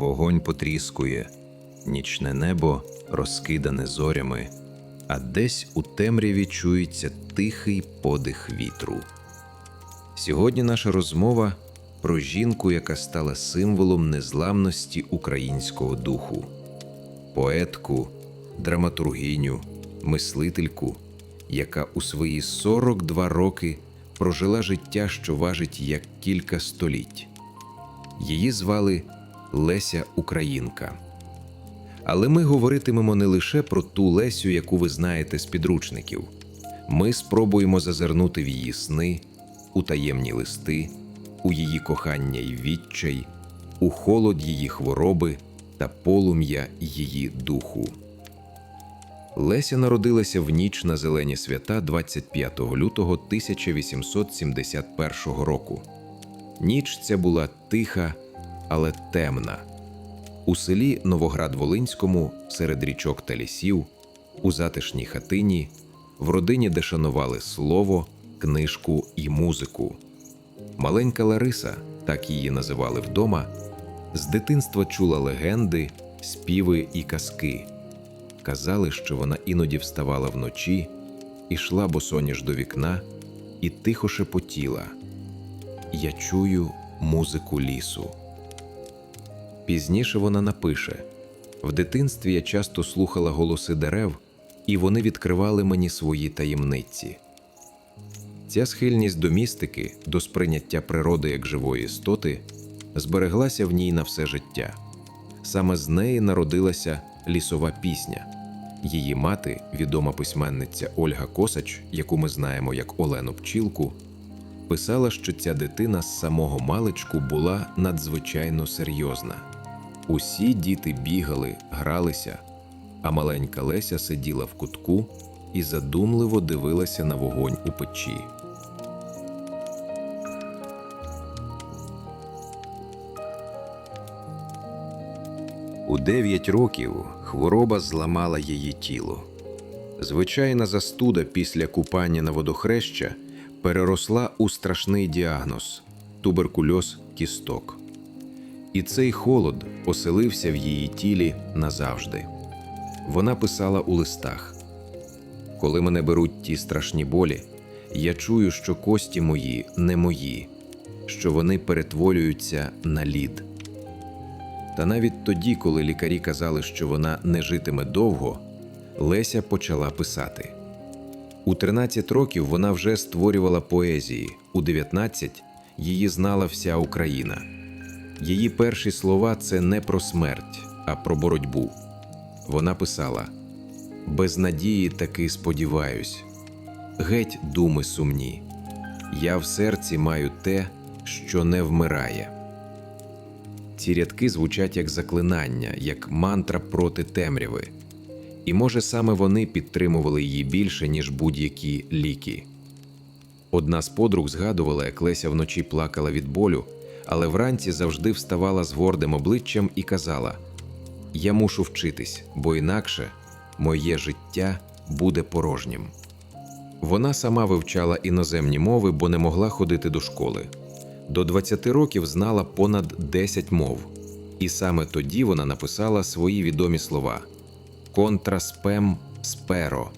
Вогонь потріскує, нічне небо розкидане зорями, а десь у темряві чується тихий подих вітру. Сьогодні наша розмова про жінку, яка стала символом незламності українського духу, поетку, драматургиню, мислительку, яка у свої 42 роки прожила життя, що важить як кілька століть. Її звали Леся Українка. Але ми говоритимемо не лише про ту Лесю, яку ви знаєте з підручників. Ми спробуємо зазирнути в її сни, у таємні листи, у її кохання й відчай, у холод її хвороби та полум'я її духу. Леся народилася в ніч на зелені свята 25 лютого 1871 року. Ніч ця була тиха, але темна. У селі Новоград-Волинському, серед річок та лісів, у затишній хатині, в родині, де шанували слово, книжку і музику. Маленька Лариса, так її називали вдома, з дитинства чула легенди, співи і казки. Казали, що вона іноді вставала вночі, ішла босоніж до вікна і тихо шепотіла. Я чую музику лісу. Пізніше вона напише: в дитинстві я часто слухала голоси дерев, і вони відкривали мені свої таємниці. Ця схильність до містики, до сприйняття природи як живої істоти, збереглася в ній на все життя. Саме з неї народилася лісова пісня. Її мати, відома письменниця Ольга Косач, яку ми знаємо як Олену Пчілку, писала, що ця дитина з самого маличку була надзвичайно серйозна. Усі діти бігали, гралися, а маленька Леся сиділа в кутку і задумливо дивилася на вогонь у печі. У дев'ять років хвороба зламала її тіло. Звичайна застуда після купання на водохреща переросла у страшний діагноз туберкульоз кісток. І цей холод оселився в її тілі назавжди. Вона писала у листах: Коли мене беруть ті страшні болі, я чую, що кості мої не мої, що вони перетворюються на лід. Та навіть тоді, коли лікарі казали, що вона не житиме довго, Леся почала писати. У 13 років вона вже створювала поезії, у 19 її знала вся Україна. Її перші слова це не про смерть, а про боротьбу. Вона писала: Без надії таки сподіваюсь, геть думи сумні. Я в серці маю те, що не вмирає. Ці рядки звучать як заклинання, як мантра проти темряви. І може саме вони підтримували її більше, ніж будь-які ліки. Одна з подруг згадувала, як Леся вночі плакала від болю, але вранці завжди вставала з гордим обличчям і казала: Я мушу вчитись, бо інакше моє життя буде порожнім. Вона сама вивчала іноземні мови, бо не могла ходити до школи. До 20 років знала понад 10 мов, і саме тоді вона написала свої відомі слова контраспем сперо.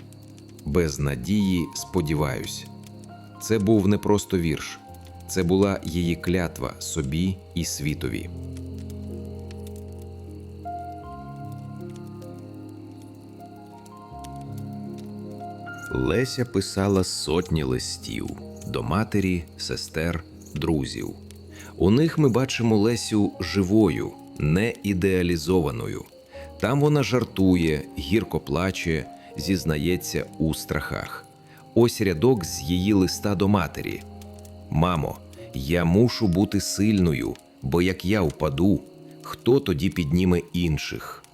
Без надії сподіваюсь. Це був не просто вірш, це була її клятва собі і світові. Леся писала сотні листів до матері, сестер, друзів. У них ми бачимо Лесю живою, не ідеалізованою. Там вона жартує, гірко плаче, зізнається у страхах. Ось рядок з її листа до матері: Мамо, я мушу бути сильною, бо як я впаду, хто тоді підніме інших?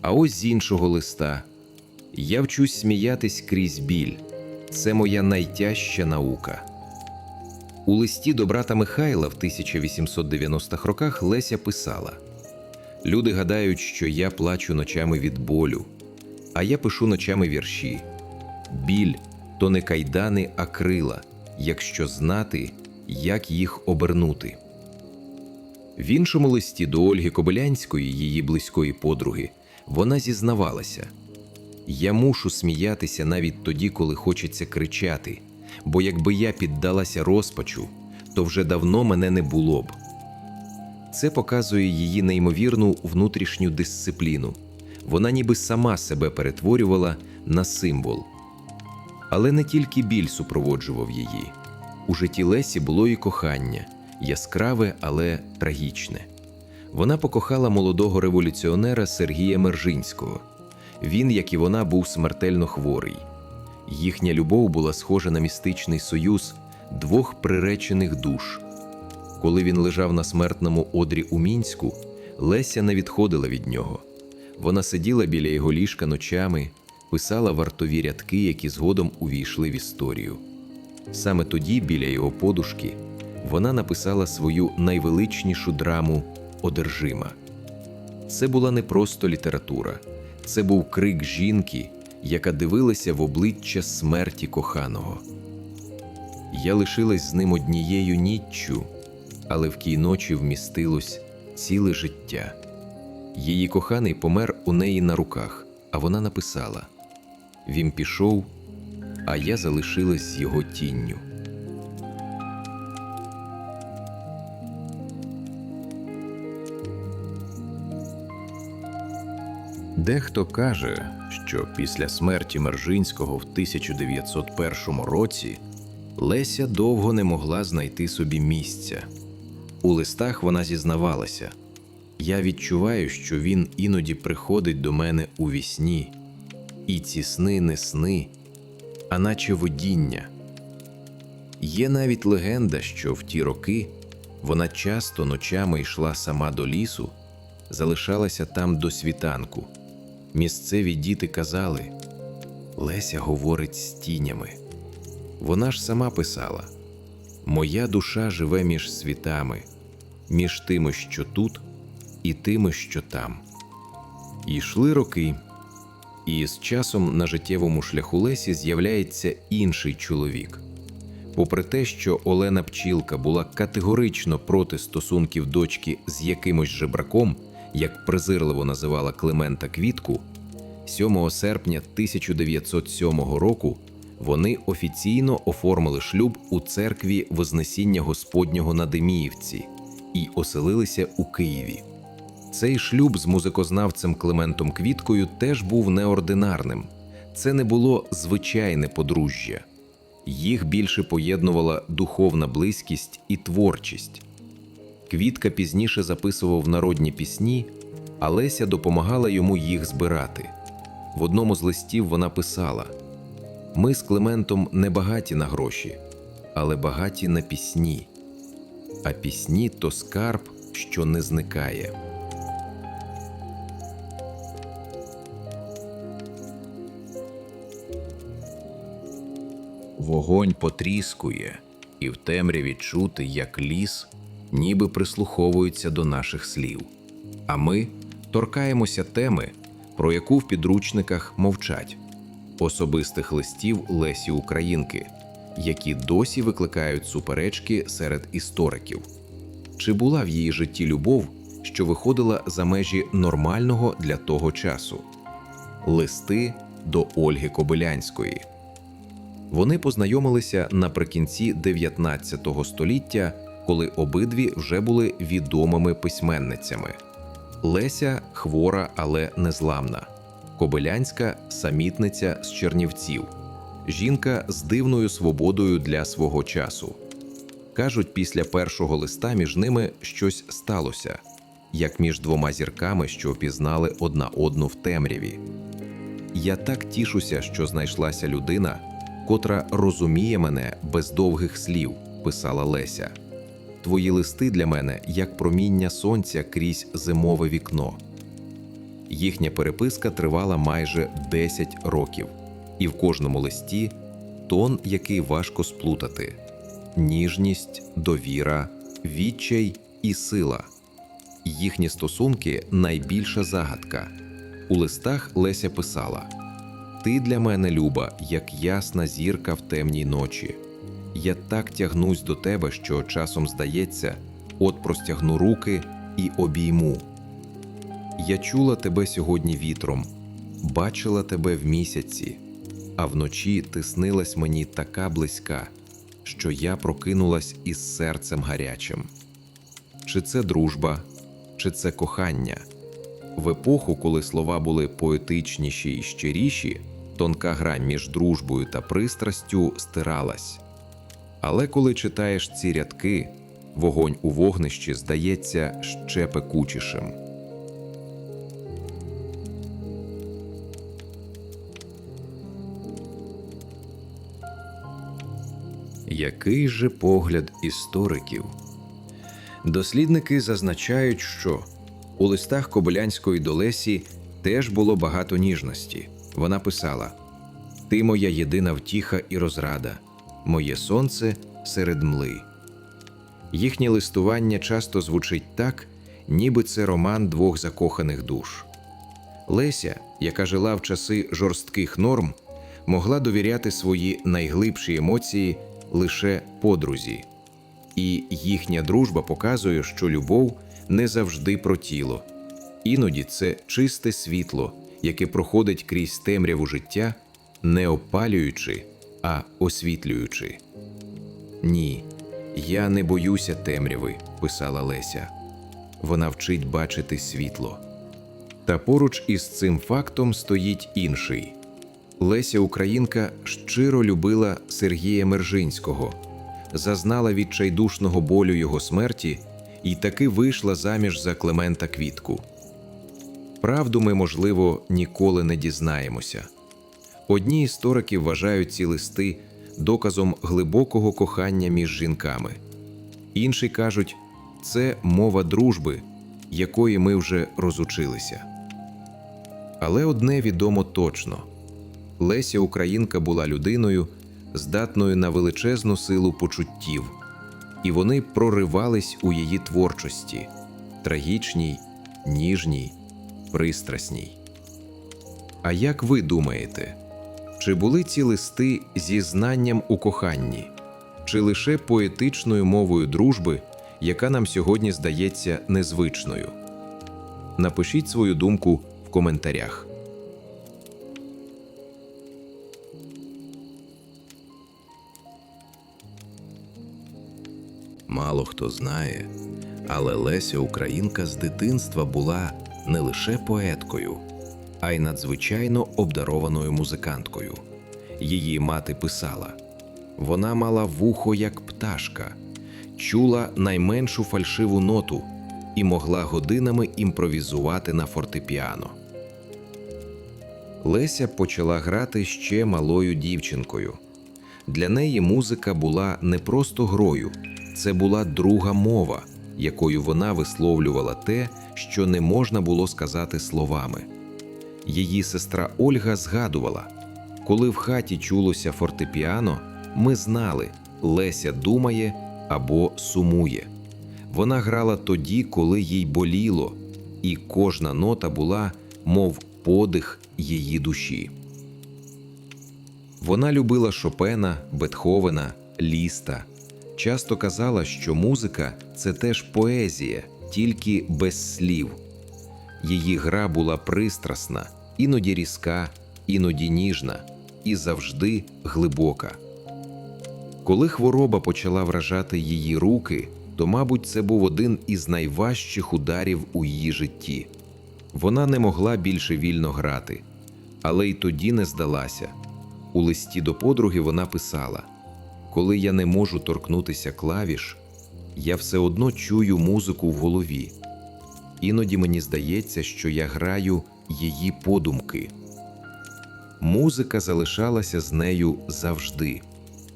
А ось з іншого листа: Я вчусь сміятись крізь біль. Це моя найтяжча наука. У листі до брата Михайла в 1890-х роках Леся писала: Люди гадають, що я плачу ночами від болю, а я пишу ночами вірші. Біль то не кайдани, а крила, якщо знати, як їх обернути. В іншому листі до Ольги Кобилянської, її близької подруги, вона зізнавалася: Я мушу сміятися навіть тоді, коли хочеться кричати, бо якби я піддалася розпачу, то вже давно мене не було б. Це показує її неймовірну внутрішню дисципліну. Вона ніби сама себе перетворювала на символ. Але не тільки біль супроводжував її. У житті Лесі було і кохання, яскраве, але трагічне. Вона покохала молодого революціонера Сергія Мержинського. Він, як і вона, був смертельно хворий. Їхня любов була схожа на містичний союз двох приречених душ. Коли він лежав на смертному одрі у мінську, Леся не відходила від нього. Вона сиділа біля його ліжка ночами, писала вартові рядки, які згодом увійшли в історію. Саме тоді, біля його подушки, вона написала свою найвеличнішу драму Одержима. Це була не просто література, це був крик жінки, яка дивилася в обличчя смерті коханого. Я лишилась з ним однією ніччю, але в тій ночі вмістилось ціле життя. Її коханий помер у неї на руках, а вона написала: Він пішов, а я залишилась з його тінню. Дехто каже, що після смерті Мержинського в 1901 році Леся довго не могла знайти собі місця. У листах вона зізнавалася: Я відчуваю, що він іноді приходить до мене у вісні, і ці сни не сни, а наче водіння. Є навіть легенда, що в ті роки вона часто ночами йшла сама до лісу, залишалася там до світанку. Місцеві діти казали: Леся говорить з тінями. Вона ж сама писала: Моя душа живе між світами, між тими, що тут, і тими, що там. І йшли роки, і з часом на життєвому шляху Лесі з'являється інший чоловік. Попри те, що Олена Пчілка була категорично проти стосунків дочки з якимось жебраком, як презирливо називала Климента Квітку, 7 серпня 1907 року вони офіційно оформили шлюб у церкві Вознесіння Господнього на Деміївці і оселилися у Києві. Цей шлюб з музикознавцем Климентом Квіткою теж був неординарним. Це не було звичайне подружжя. Їх більше поєднувала духовна близькість і творчість. Квітка пізніше записував народні пісні, а Леся допомагала йому їх збирати. В одному з листів вона писала: Ми з Климентом не багаті на гроші, але багаті на пісні. А пісні то скарб, що не зникає. Вогонь потріскує, і в темряві чути, як ліс, ніби прислуховується до наших слів. А ми торкаємося теми, про яку в підручниках мовчать особистих листів Лесі Українки, які досі викликають суперечки серед істориків. Чи була в її житті любов, що виходила за межі нормального для того часу? Листи до Ольги Кобилянської. Вони познайомилися наприкінці 19 століття, коли обидві вже були відомими письменницями. Леся хвора, але незламна. Кобилянська самітниця з Чернівців. Жінка з дивною свободою для свого часу. Кажуть, після першого листа між ними щось сталося, як між двома зірками, що опізнали одна одну в темряві. Я так тішуся, що знайшлася людина, котра розуміє мене без довгих слів, писала Леся. Твої листи для мене як проміння сонця крізь зимове вікно. Їхня переписка тривала майже 10 років, і в кожному листі тон, який важко сплутати: ніжність, довіра, відчай і сила. Їхні стосунки найбільша загадка. У листах Леся писала: Ти для мене, Люба, як ясна зірка в темній ночі. Я так тягнусь до тебе, що часом здається, от простягну руки і обійму. Я чула тебе сьогодні вітром, бачила тебе в місяці, а вночі ти снилась мені така близька, що я прокинулась із серцем гарячим. Чи це дружба, чи це кохання? В епоху, коли слова були поетичніші і щиріші, тонка грань між дружбою та пристрастю стиралась. Але коли читаєш ці рядки, вогонь у вогнищі здається ще пекучішим. Який же погляд істориків? Дослідники зазначають, що у листах Кобилянської до Лесі теж було багато ніжності. Вона писала: Ти моя єдина втіха і розрада, моє сонце серед мли. Їхнє листування часто звучить так, ніби це роман двох закоханих душ. Леся, яка жила в часи жорстких норм, могла довіряти свої найглибші емоції лише подрузі. І їхня дружба показує, що любов не завжди про тіло. Іноді це чисте світло, яке проходить крізь темряву життя, не опалюючи, а освітлюючи. Ні, я не боюся темряви, писала Леся. Вона вчить бачити світло. Та поруч із цим фактом стоїть інший. Леся Українка щиро любила Сергія Мержинського, зазнала відчайдушного болю його смерті і таки вийшла заміж за Клемента Квітку. Правду ми, можливо, ніколи не дізнаємося. Одні історики вважають ці листи доказом глибокого кохання між жінками, інші кажуть, це мова дружби, якої ми вже розучилися. Але одне відомо точно: Леся Українка була людиною, здатною на величезну силу почуттів, і вони проривались у її творчості трагічній, ніжній, пристрасній. А як ви думаєте, чи були ці листи зі знанням у коханні, чи лише поетичною мовою дружби, яка нам сьогодні здається незвичною? Напишіть свою думку в коментарях. Мало хто знає, але Леся Українка з дитинства була не лише поеткою, а й надзвичайно обдарованою музиканткою. Її мати писала: вона мала вухо, як пташка, чула найменшу фальшиву ноту і могла годинами імпровізувати на фортепіано. Леся почала грати ще малою дівчинкою. Для неї музика була не просто грою, це була друга мова, якою вона висловлювала те, що не можна було сказати словами. Її сестра Ольга згадувала, коли в хаті чулося фортепіано, ми знали, Леся думає або сумує. Вона грала тоді, коли їй боліло, і кожна нота була, мов подих її душі. Вона любила Шопена, Бетховена, Ліста. Часто казала, що музика це теж поезія, тільки без слів. Її гра була пристрасна, іноді різка, іноді ніжна і завжди глибока. Коли хвороба почала вражати її руки, то, мабуть, це був один із найважчих ударів у її житті. Вона не могла більше вільно грати, але й тоді не здалася. У листі до подруги вона писала: Коли я не можу торкнутися клавіш, я все одно чую музику в голові. Іноді мені здається, що я граю її подумки. Музика залишалася з нею завжди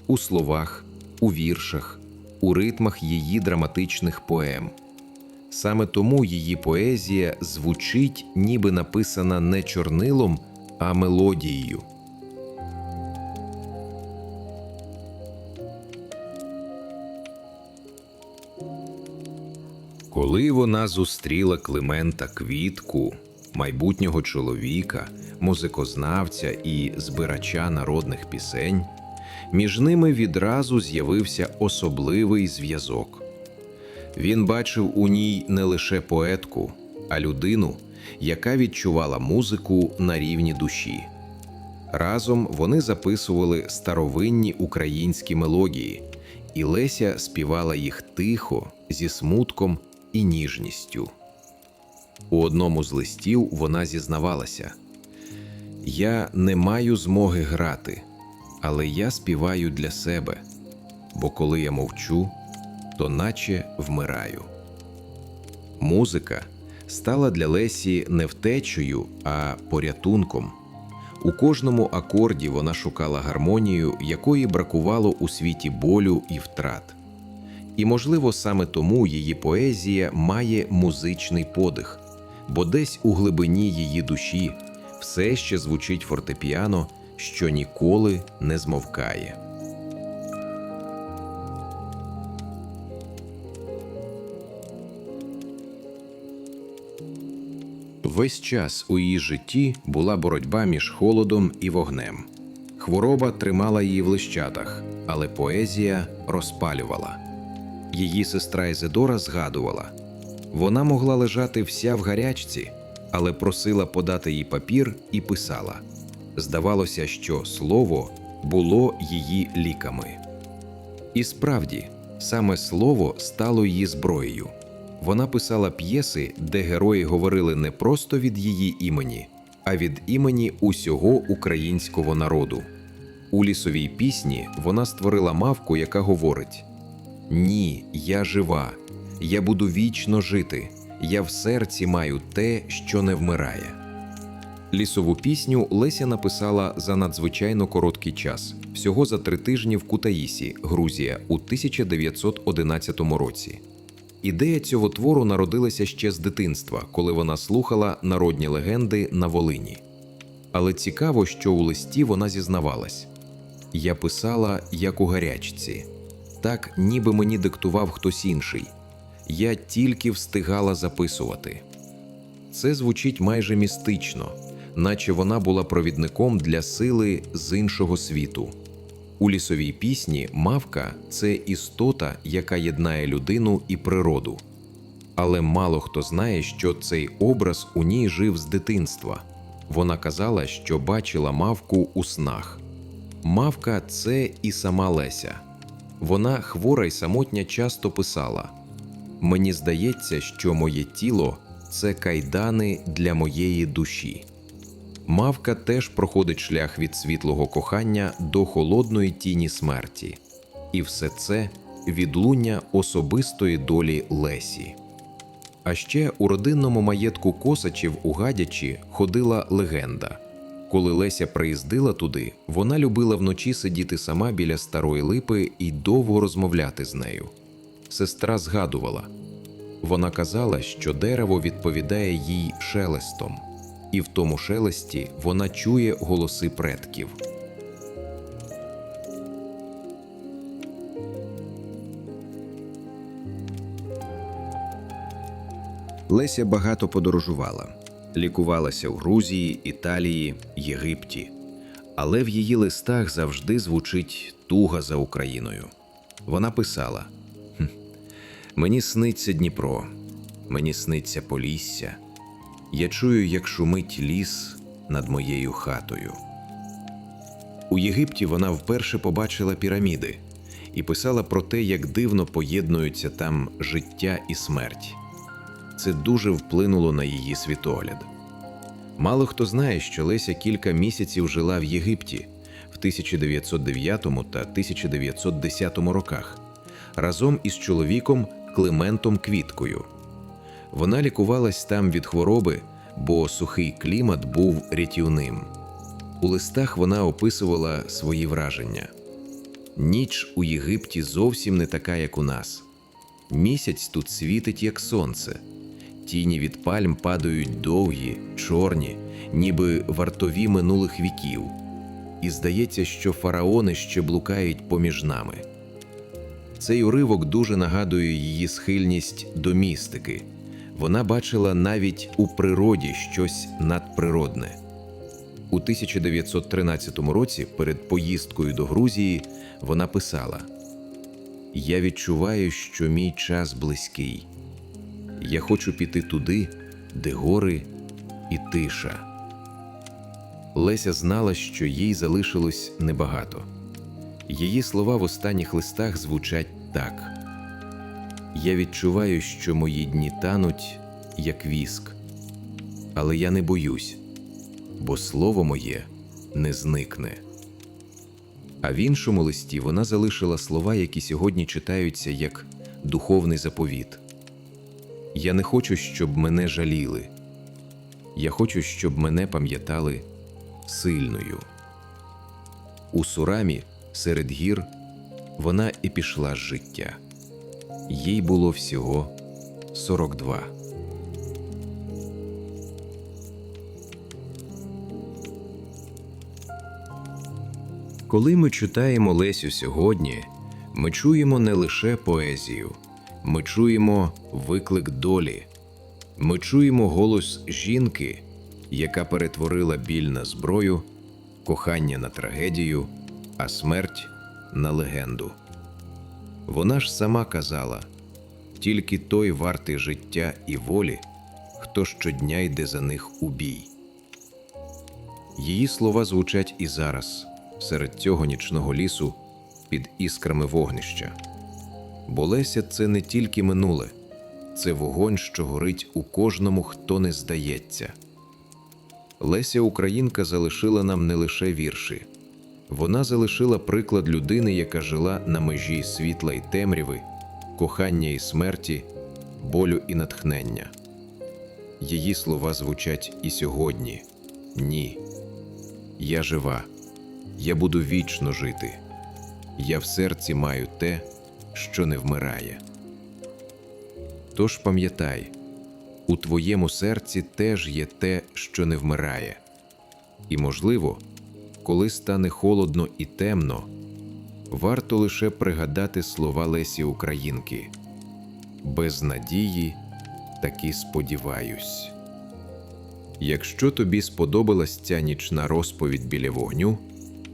у словах, у віршах, у ритмах її драматичних поем. Саме тому її поезія звучить, ніби написана не чорнилом, а мелодією. Коли вона зустріла Климента Квітку, майбутнього чоловіка, музикознавця і збирача народних пісень, між ними відразу з'явився особливий зв'язок. Він бачив у ній не лише поетку, а людину, яка відчувала музику на рівні душі. Разом вони записували старовинні українські мелодії, і Леся співала їх тихо, зі смутком і ніжністю. У одному з листів вона зізнавалася: Я не маю змоги грати, але я співаю для себе, бо коли я мовчу, то наче вмираю. Музика стала для Лесі не втечею, а порятунком. У кожному акорді вона шукала гармонію, якої бракувало у світі болю і втрат. І, можливо, саме тому її поезія має музичний подих, бо десь у глибині її душі все ще звучить фортепіано, що ніколи не змовкає. Весь час у її житті була боротьба між холодом і вогнем. Хвороба тримала її в лищатах, але поезія розпалювала. Її сестра Ізидора згадувала вона могла лежати вся в гарячці, але просила подати їй папір і писала. Здавалося, що слово було її ліками. І справді, саме слово стало її зброєю. Вона писала п'єси, де герої говорили не просто від її імені, а від імені усього українського народу. У лісовій пісні вона створила мавку, яка говорить: Ні, я жива, я буду вічно жити, я в серці маю те, що не вмирає. Лісову пісню Леся написала за надзвичайно короткий час, всього за три тижні в Кутаїсі, Грузія, у 1911 році. Ідея цього твору народилася ще з дитинства, коли вона слухала народні легенди на Волині. Але цікаво, що у листі вона зізнавалась: я писала як у гарячці, так ніби мені диктував хтось інший. Я тільки встигала записувати. Це звучить майже містично, наче вона була провідником для сили з іншого світу. У лісовій пісні мавка це істота, яка єднає людину і природу. Але мало хто знає, що цей образ у ній жив з дитинства. Вона казала, що бачила мавку у снах. Мавка це і сама Леся. Вона хвора й самотня часто писала: Мені здається, що моє тіло це кайдани для моєї душі. Мавка теж проходить шлях від світлого кохання до холодної тіні смерті, і все це відлуння особистої долі Лесі. А ще у родинному маєтку Косачів у Гадячі ходила легенда. Коли Леся приїздила туди, вона любила вночі сидіти сама біля старої липи і довго розмовляти з нею. Сестра згадувала вона казала, що дерево відповідає їй шелестом і в тому шелесті вона чує голоси предків. Леся багато подорожувала, лікувалася в Грузії, Італії, Єгипті, але в її листах завжди звучить туга за Україною. Вона писала: «Хм, Мені сниться Дніпро, мені сниться Полісся. Я чую, як шумить ліс над моєю хатою. У Єгипті вона вперше побачила піраміди і писала про те, як дивно поєднуються там життя і смерть. Це дуже вплинуло на її світогляд. Мало хто знає, що Леся кілька місяців жила в Єгипті в 1909 та 1910 роках разом із чоловіком Климентом Квіткою. Вона лікувалась там від хвороби, бо сухий клімат був рятівним. У листах вона описувала свої враження. Ніч у Єгипті зовсім не така, як у нас. Місяць тут світить, як сонце. Тіні від пальм падають довгі, чорні, ніби вартові минулих віків. І здається, що фараони ще блукають поміж нами. Цей уривок дуже нагадує її схильність до містики. Вона бачила навіть у природі щось надприродне. У 1913 році, перед поїздкою до Грузії, вона писала: Я відчуваю, що мій час близький. Я хочу піти туди, де гори і тиша. Леся знала, що їй залишилось небагато. Її слова в останніх листах звучать так: Я відчуваю, що мої дні тануть, як віск, але я не боюсь, бо слово моє не зникне. А в іншому листі вона залишила слова, які сьогодні читаються як духовний заповіт. Я не хочу, щоб мене жаліли. Я хочу, щоб мене пам'ятали сильною. У сурамі серед гір вона і пішла з життя. Їй було всього 42. Коли ми читаємо Лесю сьогодні, ми чуємо не лише поезію, ми чуємо виклик долі, ми чуємо голос жінки, яка перетворила біль на зброю, кохання на трагедію, а смерть на легенду. Вона ж сама казала: тільки той вартий життя і волі, хто щодня йде за них у бій. Її слова звучать і зараз, серед цього нічного лісу, під іскрами вогнища. Бо Леся це не тільки минуле, це вогонь, що горить у кожному, хто не здається. Леся Українка залишила нам не лише вірші, вона залишила приклад людини, яка жила на межі світла й темряви, кохання і смерті, болю і натхнення. Її слова звучать і сьогодні. Ні. Я жива, я буду вічно жити. Я в серці маю те, що не вмирає. Тож пам'ятай, у твоєму серці теж є те, що не вмирає. І, можливо, коли стане холодно і темно, варто лише пригадати слова Лесі Українки без надії таки сподіваюсь. Якщо тобі сподобалась ця нічна розповідь біля вогню,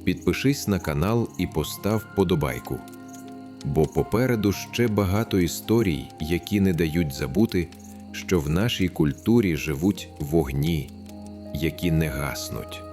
підпишись на канал і постав подобайку. Бо попереду ще багато історій, які не дають забути, що в нашій культурі живуть вогні, які не гаснуть.